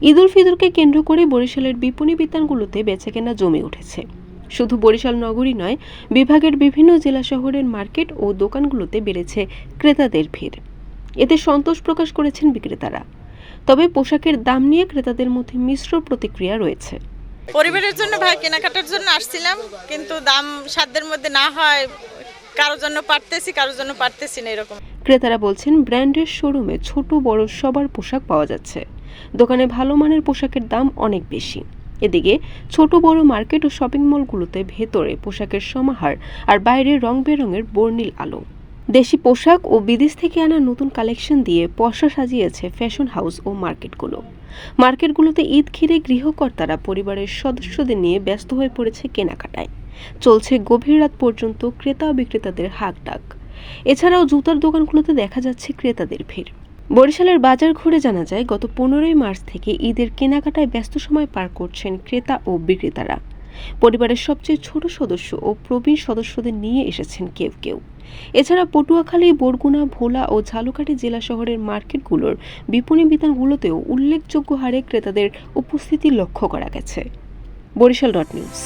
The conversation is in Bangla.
ঈদ উল ফিতরকে কেন্দ্র করে বরিশালের বিপণী বিতানগুলোতে বেচাকেনা জমে উঠেছে। শুধু বরিশাল নগরী নয় বিভাগের বিভিন্ন জেলা শহরের মার্কেট ও দোকানগুলোতে বেড়েছে ক্রেতাদের ভিড়। এতে সন্তোষ প্রকাশ করেছেন বিক্রেতারা। তবে পোশাকের দাম নিয়ে ক্রেতাদের মধ্যে মিশ্র প্রতিক্রিয়া রয়েছে। পরিবারের জন্য ভাই কেনাকাটার জন্য আসছিলাম কিন্তু দাম সাধ্যের মধ্যে না হয় কারোর জন্য পারতেছি কারোর জন্য পারতেছি না এরকম। ক্রেতারা বলছেন ব্র্যান্ডের শোরুমে ছোট বড় সবার পোশাক পাওয়া যাচ্ছে। দোকানে ভালো মানের পোশাকের দাম অনেক বেশি। এদিকে, ছোট, বড় মার্কেট ও শপিং মলগুলোতে ভেতরে পোশাকের সমাহার আর বাইরে রং বেরঙের বর্ণিল আলো। দেশি পোশাক ও বিদেশ থেকে আনা নতুন কালেকশন দিয়ে পশা সাজিয়েছে ফ্যাশন হাউস ও মার্কেটগুলো। মার্কেটগুলোতে ঈদ ঘিরে গৃহকর্তারা পরিবারের সদস্যদের নিয়ে ব্যস্ত হয়ে পড়েছে কেনাকাটায়। চলছে গভীর রাত পর্যন্ত ক্রেতা বিক্রেতাদের হাক ডাক। এছাড়াও জুতার দোকানগুলোতে দেখা যাচ্ছে ক্রেতাদের ভিড়। বরিশালের বাজার ঘুরে জানা যায়, গত পনেরোই মার্চ থেকে ঈদের কেনাকাটায় ব্যস্ত সময় পার করছেন ক্রেতা ও বিক্রেতারা। পরিবারের সবচেয়ে ছোট সদস্য ও প্রবীণ সদস্যদের নিয়ে এসেছেন কেউ কেউ। এছাড়া পটুয়াখালী, বরগুনা, ভোলা ও ঝালকাঠি জেলা শহরের মার্কেটগুলোর বিপণী বিতানগুলোতেও উল্লেখযোগ্য হারে ক্রেতাদের উপস্থিতি লক্ষ্য করা গেছে। Barishal dot news.